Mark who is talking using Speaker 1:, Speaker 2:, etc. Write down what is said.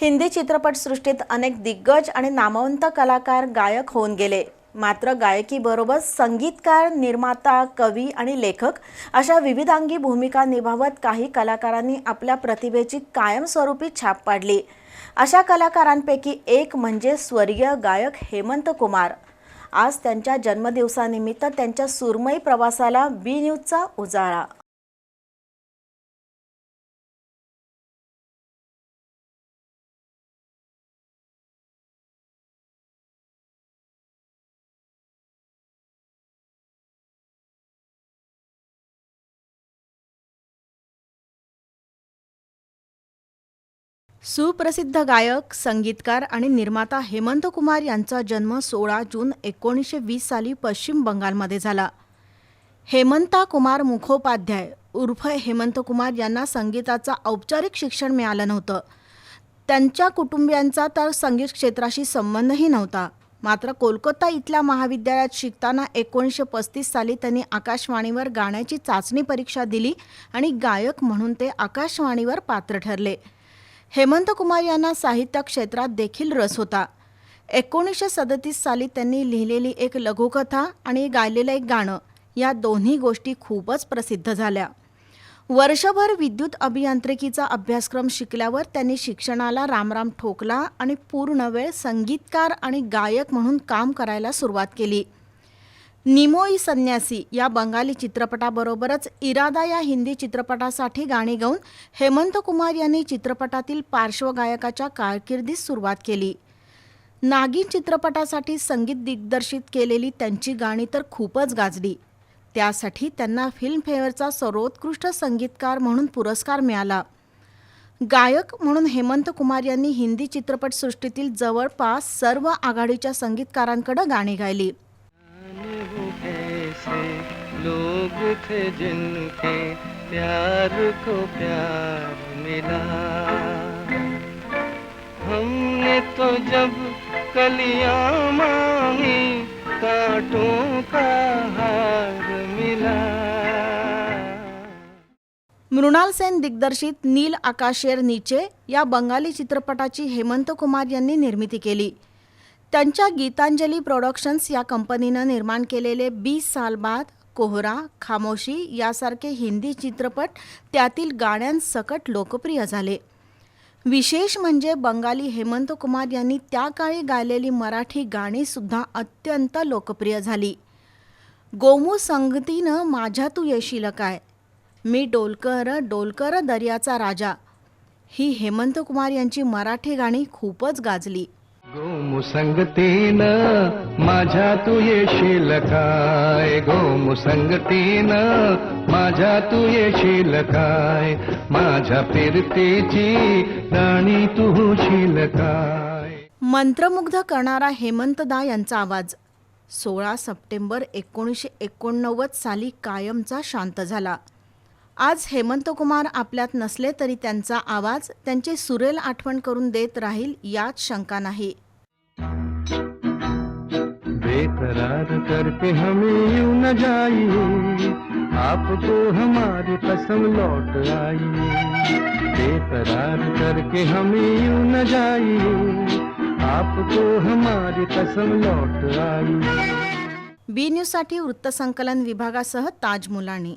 Speaker 1: हिंदी चित्रपटसृष्टीत अनेक दिग्गज आणि नामवंत कलाकार गायक होऊन गेले. मात्र गायकीबरोबर संगीतकार निर्माता कवी आणि लेखक अशा विविधांगी भूमिका निभावत काही कलाकारांनी आपल्या प्रतिभेची कायमस्वरूपी छाप पाडली. अशा कलाकारांपैकी एक म्हणजे स्वर्गीय गायक हेमंत कुमार. आज त्यांच्या जन्मदिवसानिमित्त त्यांच्या सुरमई प्रवासाला बी न्यूजचा उजाळा सुप्रसिद्ध गायक संगीतकार आणि निर्माता हेमंत कुमार यांचा जन्म सोळा जून एकोणीसशे वीस साली पश्चिम बंगालमध्ये झाला. हेमंता कुमार मुखोपाध्याय उर्फ हेमंत कुमार यांना संगीताचा औपचारिक शिक्षण मिळालं नव्हतं. त्यांच्या कुटुंबियांचा तर संगीत क्षेत्राशी संबंधही नव्हता. मात्र कोलकाता इथल्या महाविद्यालयात शिकताना एकोणीसशे पस्तीस साली त्यांनी आकाशवाणीवर गाण्याची चाचणी परीक्षा दिली आणि गायक म्हणून ते आकाशवाणीवर पात्र ठरले. हेमंत कुमार यांना साहित्य क्षेत्रात देखील रस होता. एकोणीसशे सदतीस साली त्यांनी लिहिलेली एक लघुकथा आणि गायलेलं एक गाणं या दोन्ही गोष्टी खूपच प्रसिद्ध झाल्या. वर्षभर विद्युत अभियांत्रिकीचा अभ्यासक्रम शिकल्यावर त्यांनी शिक्षणाला रामराम ठोकला आणि पूर्ण वेळ संगीतकार आणि गायक म्हणून काम करायला सुरुवात केली. निमोई संन्यासी या बंगाली चित्रपटाबरोबरच इरादा या हिंदी चित्रपटासाठी गाणी गाऊन हेमंत कुमार यांनी चित्रपटातील पार्श्वगायकाच्या कारकिर्दीस सुरुवात केली. नागिन चित्रपटासाठी संगीत दिग्दर्शित केलेली त्यांची गाणी तर खूपच गाजली. त्यासाठी त्यांना फिल्मफेअरचा सर्वोत्कृष्ट संगीतकार म्हणून पुरस्कार मिळाला. गायक म्हणून हेमंत कुमार यांनी हिंदी चित्रपटसृष्टीतील जवळपास सर्व आघाडीच्या संगीतकारांकडे गाणी गायली.
Speaker 2: ऐसे लोग थे जिनके प्यार को प्यार मिला। हमने तो जब कलियां मांगी कांटों का हार मिला।
Speaker 1: मृणाल सेन दिग्दर्शित नील आकाशेर नीचे या बंगाली चित्रपटाची हेमंत कुमार यांनी निर्मिती केली. त्यांच्या गीतांजली प्रोडक्शन्स या कंपनीनं निर्माण केलेले बीस साल बाद कोहरा खामोशी यासारखे हिंदी चित्रपट त्यातील गाण्यांसकट लोकप्रिय झाले. विशेष म्हणजे बंगाली हेमंत कुमार यांनी त्या काळी गायलेली मराठी गाणीसुद्धा अत्यंत लोकप्रिय झाली. गोमू संगतीनं माझ्या तू येशील काय? मी डोलकर डोलकर दर्याचा राजा. ही हेमंत कुमार यांची मराठी गाणी खूपच गाजली.
Speaker 2: गोमुसंगतीन माझ्या तू येशील काय? गोमुसंगतीन माझ्या तू येशील काय? माझ्या फिरतेची राणी तू होशील काय?
Speaker 1: मंत्रमुग्ध करणारा हेमंतदा यांचा आवाज. सोळा सप्टेंबर एकोणीसशे एकोणनव्वद साली कायमचा शांत झाला. आज हेमंत कुमार आपल्यात नसले तरी त्यांचा आवाज त्यांची सुरेल आठवण करून देत राहील यात शंका नाही.
Speaker 2: बेकरार करके हमें यूं न जाइए आपको हमारी कसम लौट आई। बेकरार करके हमें यूं न जाइए आपको हमारी कसम लौट आई।
Speaker 1: बी न्यूजसाठी वृत्तसंकलन विभागासह ताज मुलाणी.